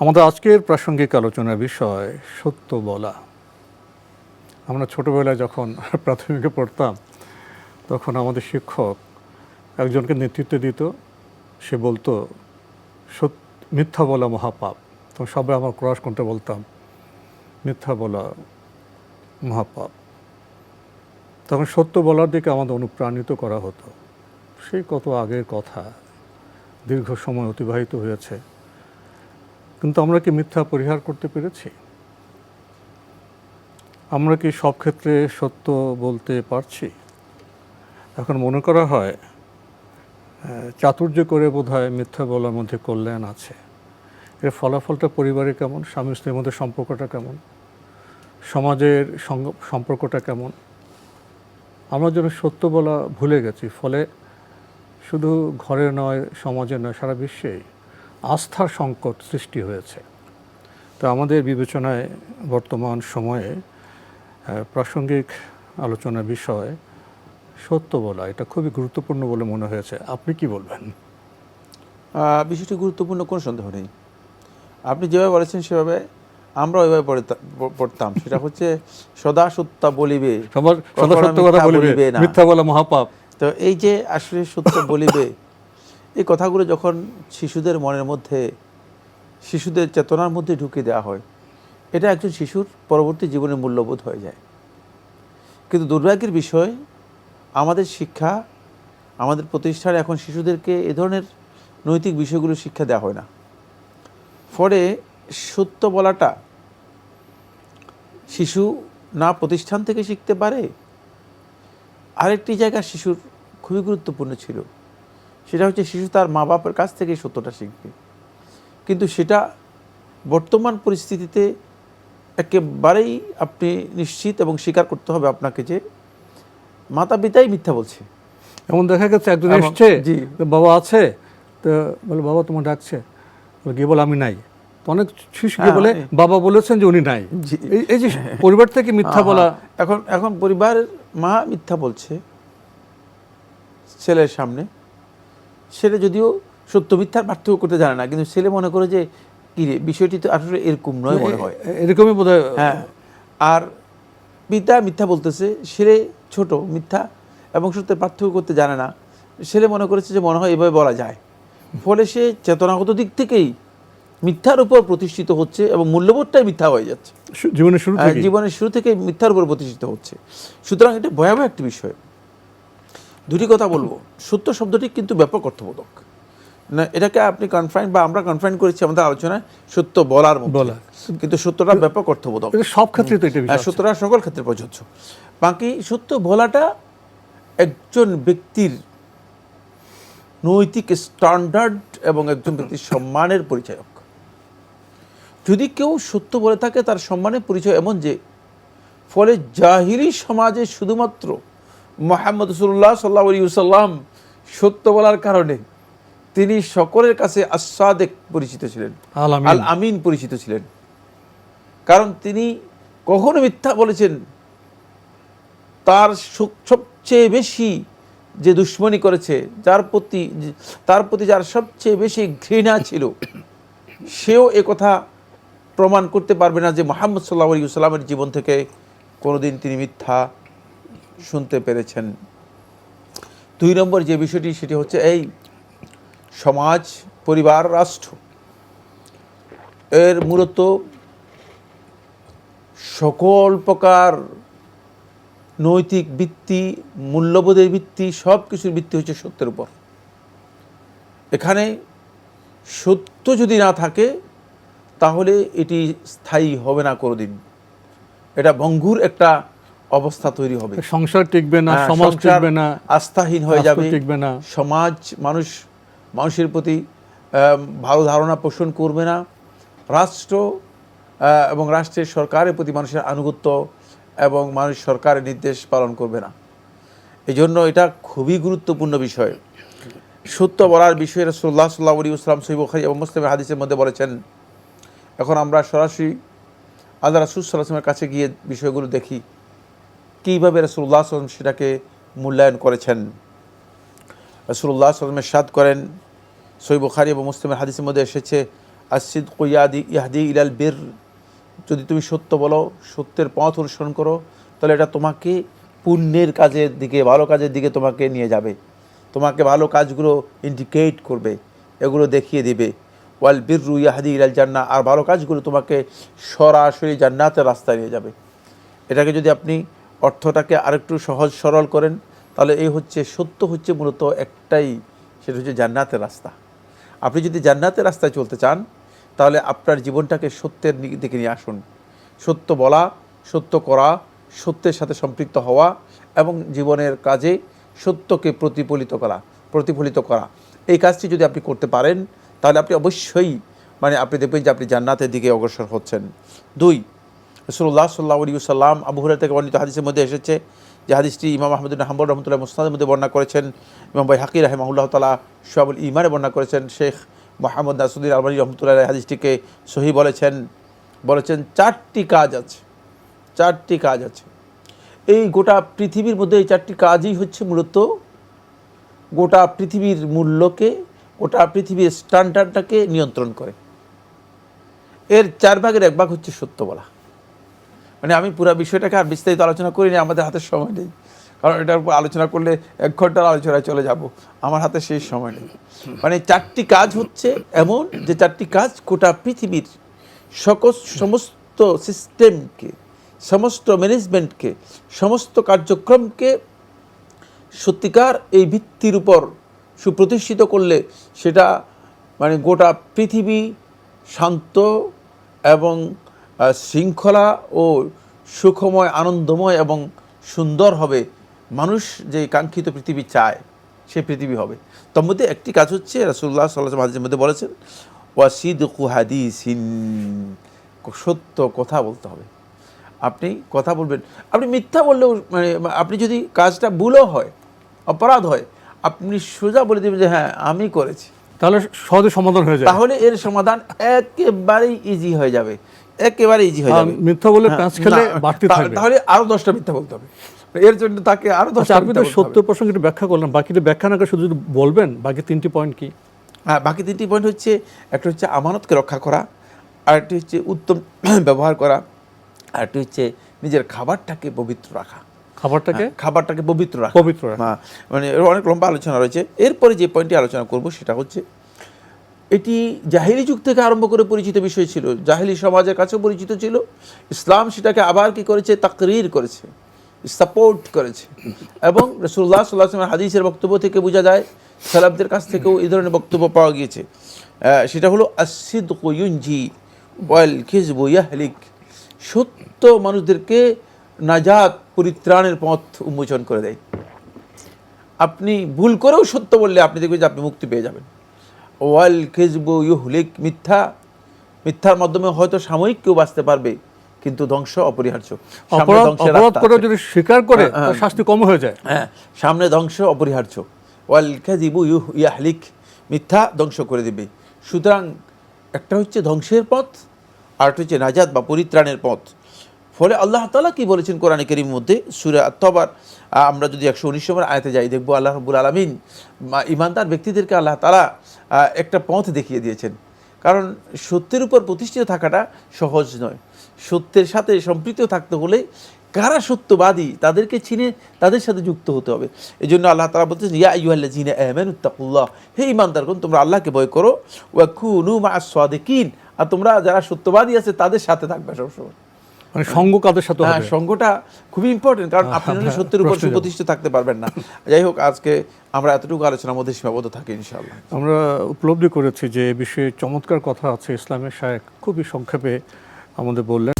আমাদের আজকের প্রাসঙ্গিক আলোচনার বিষয় সত্য বলা। আমরা ছোটবেলায় যখন প্রাথমিকে পড়তাম, তখন আমাদের শিক্ষক একজনকে নেতৃত্ব দিত। সে বলতো, সত- মিথ্যা বলা মহাপাপ। তখন সবাই আমার ক্রস করতে বলতাম, মিথ্যা বলা মহাপাপ। তখন সত্য বলার দিকে আমাদের অনুপ্রাণিত করা হতো। সেই কত আগের কথা, দীর্ঘ সময় অতিবাহিত হয়েছে। কিন্তু আমরা কি মিথ্যা পরিহার করতে পেরেছি? আমরা কি সব ক্ষেত্রে সত্য বলতে পারছি? এখন মনে করা হয় চাতুর্য করে বোধহয় মিথ্যা বলার মধ্যে কল্যাণ আছে। এর ফলাফলটা পরিবারে কেমন? স্বামী স্ত্রীর মধ্যে সম্পর্কটা কেমন? সমাজের সম্পর্কটা কেমন? আমরা যেন সত্য বলা ভুলে গেছি, ফলে শুধু ঘরে নয়, সমাজে নয়, সারা বিশ্বেই আস্থার সংকট সৃষ্টি হয়েছে। তো আমাদের বিবেচনায় বর্তমান সময়ে প্রাসঙ্গিক আলোচনার বিষয় সত্য বলা এটা খুবই গুরুত্বপূর্ণ বলে মনে হয়েছে। আপনি কি বলবেন? বিষয়টি গুরুত্বপূর্ণ কোনো সন্দেহ নেই। আপনি যেভাবে বলেছেন সেভাবে আমরা ওইভাবে পড়িতা- পড়তাম। সেটা হচ্ছে সদা সত্য বলিবে সদা সত্য কথা বলিবে বলিবে না। মিথ্যা বলা মহাপাপ। তো এই যে আসলে সত্য বলিবে এই কথাগুলো যখন শিশুদের মনের মধ্যে, শিশুদের চেতনার মধ্যে ঢুকিয়ে দেওয়া হয়, এটা একজন শিশুর পরবর্তী জীবনে মূল্যবোধ হয়ে যায়। কিন্তু দুর্ভাগ্যের বিষয়, আমাদের শিক্ষা, আমাদের প্রতিষ্ঠানে এখন শিশুদেরকে এ ধরনের নৈতিক বিষয়গুলো শিক্ষা দেওয়া হয় না। ফলে সত্য বলাটা শিশু না প্রতিষ্ঠান থেকে শিখতে পারে, আরেকটি জায়গা শিশুর খুবই গুরুত্বপূর্ণ ছিল। সেটা হচ্ছে শিশু তার মা বাবার কাছ থেকে সত্যটা শিখবে। কিন্তু সেটা বর্তমান পরিস্থিতিতে একেবারেই আপনি নিশ্চিত এবং স্বীকার করতে হবে আপনাকে যে মাতা পিতাই মিথ্যা বলছে। এমন দেখা গেছে একজন এসছে জি। বাবা আছে তো বলে বাবা তোমার ডাকছে। বলে, গিয়ে বলে আমি নাই। তো অনেক শিশু গিয়ে হ্যাঁ, বলে বাবা বলেছেন যে উনি নাই। এই- যে পরিবার থেকে মিথ্যা বলা। এখন এখন পরিবারের মা মিথ্যা বলছে ছেলের সামনে। ছেলে যদিও সত্য মিথ্যার পার্থক্য করতে জানে না কিন্তু ছেলে মনে করে যে কি রে বিষয়টি তো আসলে এরকম নয় মনে হয়। এরকমই বোধ হয় হ্যাঁ। আর পিতা মিথ্যা বলতেছে ছেলে ছোট মিথ্যা এবং সত্যের পার্থক্য করতে জানে না। ছেলে মনে করেছে যে মনে হয় এভাবে বলা যায়। ফলে সে চেতনাগত দিক থেকেই মিথ্যার উপর প্রতিষ্ঠিত হচ্ছে এবং মূল্যবোধটাই মিথ্যা হয়ে যাচ্ছে। জীবনের শুরু জীবনের শুরু থেকে মিথ্যার উপর প্রতিষ্ঠিত হচ্ছে। সুতরাং এটা ভয়াবহ একটি বিষয়। দুটি কথা বলব। সত্য শব্দটি কিন্তু ব্যাপক অর্থবোধক। না এটাকে আপনি কনফাইন বা আমরা কনফাইন করেছি আমাদের আলোচনায় সত্য বলার। বলা। কিন্তু সত্যটা ব্যাপক অর্থবোধক। সব ক্ষেত্রে তো এটা আর সত্যটা সকল ক্ষেত্রে প্রযোজ্য। বাকি সত্য বলাটা একজন ব্যক্তির নৈতিক স্ট্যান্ডার্ড এবং একজন ব্যক্তির সম্মানের পরিচয়ক। যদি কেউ সত্য বলে থাকে তার সম্মানের পরিচয় এমন যে ফলে জাহিরি সমাজে শুধুমাত্র মোহাম্মদ রসুল্লাহ সাল্লাহ সাল্লাম সত্য বলার কারণে তিনি সকলের কাছে আসাদেক পরিচিত ছিলেন। আল আমিন। পরিচিত ছিলেন। কারণ তিনি কখনো মিথ্যা বলেছেন। তার সবচেয়ে বেশি যে দুশ্মনী করেছে যার প্রতি তার প্রতি যার সবচেয়ে বেশি ঘৃণা ছিল সেও এ কথা প্রমাণ করতে পারবে না যে মোহাম্মদ সাল্লাহ আলী সাল্লামের জীবন থেকে কোনোদিন তিনি মিথ্যা শুনতে পেরেছেন। দুই নম্বর যে বিষয়টি, সেটি হচ্ছে এই সমাজ, পরিবার, রাষ্ট্র, এর মূলত সকল প্রকার নৈতিক ভিত্তি, মূল্যবোধের ভিত্তি সব কিছুর ভিত্তি হচ্ছে সত্যের উপর। এখানে সত্য যদি না থাকে, তাহলে এটি স্থায়ী হবে না কোনোদিন। এটা ভঙ্গুর একটা অবস্থা তৈরি হবে। সংসার টিকবে না হ্যাঁ, সমাজ টিকবে না আস্থাহীন হয়ে যাবে। টিকবে না। সমাজ মানুষ মানুষের প্রতি ভালো ধারণা পোষণ করবে না। রাষ্ট্র এবং রাষ্ট্রের সরকারের প্রতি মানুষের আনুগত্য এবং মানুষ সরকারের নির্দেশ পালন করবে না। এই জন্য এটা খুবই গুরুত্বপূর্ণ বিষয়। সত্য বলার বিষয়ে রসুল্লাহ সাল্লাহ আলী ইসলাম সৈবখারি এবং মুসলিমের হাদিসের মধ্যে বলেছেন এখন আমরা সরাসরি আল্লাহ রাসুল সাল্লাহামের কাছে গিয়ে বিষয়গুলো দেখি। কীভাবে রসুল্লাহ সাল্লাম সেটাকে মূল্যায়ন করেছেন? রসুল্লাহ সাল্লামের সাদ করেন। সই বুখারি এবং মুসলিমের হাদিসের মধ্যে এসেছে আসিদ কয়াদি ইহাদি ইলাল বীর। যদি তুমি সত্য বলো, সত্যের পথ অনুসরণ করো, তাহলে এটা তোমাকে পুণ্যের কাজের দিকে, ভালো কাজের দিকে তোমাকে নিয়ে যাবে। তোমাকে ভালো কাজগুলো ইন্ডিকেট করবে, এগুলো দেখিয়ে দিবে। ওয়াল বীর ইয়াহাদি ইলাল জান্না আর ভালো কাজগুলো তোমাকে সরাসরি জান্নাতের রাস্তায় নিয়ে যাবে। এটাকে যদি আপনি অর্থটাকে আরেকটু সহজ সরল করেন, তাহলে এই হচ্ছে সত্য হচ্ছে মূলত একটাই, সেটা হচ্ছে জান্নাতের রাস্তা। আপনি যদি জান্নাতের রাস্তায় চলতে চান, তাহলে আপনার জীবনটাকে সত্যের দিকে নিয়ে আসুন। সত্য বলা, সত্য করা, সত্যের সাথে সম্পৃক্ত হওয়া এবং জীবনের কাজে সত্যকে প্রতিফলিত করা প্রতিফলিত করা। এই কাজটি যদি আপনি করতে পারেন, তাহলে আপনি অবশ্যই মানে আপনি দেখবেন যে আপনি জান্নাতের দিকে অগ্রসর হচ্ছেন। দুই রসুল্লাহ সাল্লাহ আলী সাল্লাম আবু হুরার থেকে বর্ণিত হাদিসের মধ্যে এসেছে যে হাদিসটি ইমাম আহমদুল হাম্বর রহমতুল্লাহ মুস্তাদের মধ্যে বর্ণনা করেছেন, ইমাম ভাই হাকির রাহেমাহুল্লাহ তালা সোহাবুল ইমানে বর্ণনা করেছেন, শেখ মোহাম্মদ নাসুদ্দিন আলমানি রহমতুল্লাহ হাদিসটিকে সহি বলেছেন বলেছেন চারটি কাজ আছে, চারটি কাজ আছে। এই গোটা পৃথিবীর মধ্যে এই চারটি কাজই হচ্ছে মূলত গোটা পৃথিবীর মূল্যকে, গোটা পৃথিবীর স্ট্যান্ডার্ডটাকে নিয়ন্ত্রণ করে। এর চার ভাগের এক ভাগ হচ্ছে সত্য বলা। মানে আমি পুরো বিষয়টাকে আর বিস্তারিত আলোচনা করিনি, আমাদের হাতে সময় নেই। কারণ এটার উপর আলোচনা করলে এক ঘণ্টার আলোচনায় চলে যাব। আমার হাতে সেই সময় নেই। মানে চারটি কাজ হচ্ছে এমন যে চারটি কাজ গোটা পৃথিবীর সকল সমস্ত সিস্টেমকে, সমস্ত ম্যানেজমেন্টকে, সমস্ত কার্যক্রমকে সত্যিকার এই ভিত্তির উপর সুপ্রতিষ্ঠিত করলে সেটা মানে গোটা পৃথিবী শান্ত এবং শৃঙ্খলা ও সুখময় আনন্দময় এবং সুন্দর হবে। মানুষ যে কাঙ্ক্ষিত পৃথিবী চায় সে পৃথিবী হবে। তার মধ্যে একটি কাজ হচ্ছে রাসুল্লাহ সাল্লাহ হাদিসের মধ্যে বলেছেন ওয়াসিদ হাদিসিন সত্য কথা বলতে হবে। আপনি কথা বলবেন। আপনি মিথ্যা বললেও মানে আপনি যদি কাজটা ভুলও হয় অপরাধ হয় আপনি সোজা বলে দেবেন যে হ্যাঁ আমি করেছি। তাহলে সহজে সমাধান হয়ে যায়। তাহলে এর সমাধান একেবারেই ইজি হয়ে যাবে। একেবারে ইজি হয়ে যাবে। মিথ্যা বলে হ্যাঁ, প্যাঁচ খেলে বাড়তি থাকবে। তাহলে আরও দশটা মিথ্যা বলতে হবে। এর জন্য তাকে আরও আচ্ছা দশটা আপনি মিথ্যা তো সত্য। প্রসঙ্গে একটু ব্যাখ্যা করলেন। বাকিটা ব্যাখ্যা না করে শুধু বলবেন বাকি তিনটি পয়েন্ট কি? হ্যাঁ বাকি তিনটি পয়েন্ট হচ্ছে একটা হচ্ছে আমানতকে রক্ষা করা আরেকটি হচ্ছে উত্তম ব্যবহার করা আরেকটি হচ্ছে নিজের খাবারটাকে পবিত্র রাখা। খাবারটাকে? হ্যাঁ, খাবারটাকে পবিত্র রাখা। পবিত্র রাখা। হ্যাঁ, মানে অনেক লম্বা আলোচনা রয়েছে। এরপরে যে পয়েন্টটি আলোচনা করব সেটা হচ্ছে এটি জাহিলি যুগ থেকে আরম্ভ করে পরিচিত বিষয় ছিল। জাহিলি সমাজের কাছেও পরিচিত ছিল। ইসলাম সেটাকে আবার কি করেছে? তাকরির করেছে। সাপোর্ট করেছে। এবং রসুল্লাহ সাল্লাহ হাদিসের বক্তব্য থেকে বোঝা যায় সালাবদের কাছ থেকেও এই ধরনের বক্তব্য পাওয়া গিয়েছে। সেটা হলো আসিদ কুয়ুঞ্জি ওয়াল খিজবু ইয়াহলিক। সত্য মানুষদেরকে নাজাত পরিত্রাণের পথ উন্মোচন করে দেয়। আপনি ভুল করেও সত্য বললে আপনি দেখবেন যে আপনি মুক্তি পেয়ে যাবেন। ওয়াল খেজবু ইউহলিক মিথ্যা। মিথ্যার মাধ্যমে হয়তো সাময়িক কেউ বাঁচতে পারবে কিন্তু ধ্বংস অপরিহার্য। অপরাধ করে যদি স্বীকার করে হ্যাঁ, শাস্তি কম হয়ে যায়। হ্যাঁ সামনে ধ্বংস অপরিহার্য। ওয়াল খেজিবু ইউ ইয়াহলিক মিথ্যা ধ্বংস করে দিবে। সুতরাং একটা হচ্ছে ধ্বংসের পথ আর একটা হচ্ছে নাজাদ বা পরিত্রাণের পথ। ফলে আল্লাহ তালা কি বলেছেন কোরআন করিম মধ্যে? সুরে আত্মবার আমরা যদি একশো উনিশ নম্বর আয়তে যাই, দেখব আল্লাহ রবুল আলমিন ইমানদার ব্যক্তিদেরকে আল্লাহ তালা একটা পথ দেখিয়ে দিয়েছেন। কারণ সত্যের উপর প্রতিষ্ঠিত থাকাটা সহজ নয়। সত্যের সাথে সম্পৃক্ত থাকতে হলে কারা সত্যবাদী তাদেরকে চিনে তাদের সাথে যুক্ত হতে হবে। এই জন্য আল্লাহ তালা বলতেছেন, ইয়া ইউহাল্লা জিনা আহমেন উত্তাকুল্লাহ হে ইমানদারগণ তোমরা আল্লাহকে ভয় করো। ওয়া ওয়াকুনু মা সাদিকিন আর তোমরা যারা সত্যবাদী আছে তাদের সাথে থাকবে সবসময়। মানে সঙ্গ কাদের সাথে হ্যাঁ সঙ্গটা খুবই ইম্পর্টেন্ট কারণ আপনি সত্যের উপর সুপ্রতিষ্ঠিত থাকতে পারবেন না। যাই হোক আজকে আমরা এতটুকু আলোচনার মধ্যে সীমাবদ্ধ থাকি ইনশাআল্লাহ। আমরা উপলব্ধি করেছি যে এ বিষয়ে চমৎকার কথা আছে ইসলামের শায়েক। খুবই সংক্ষেপে আমাদের বললেন।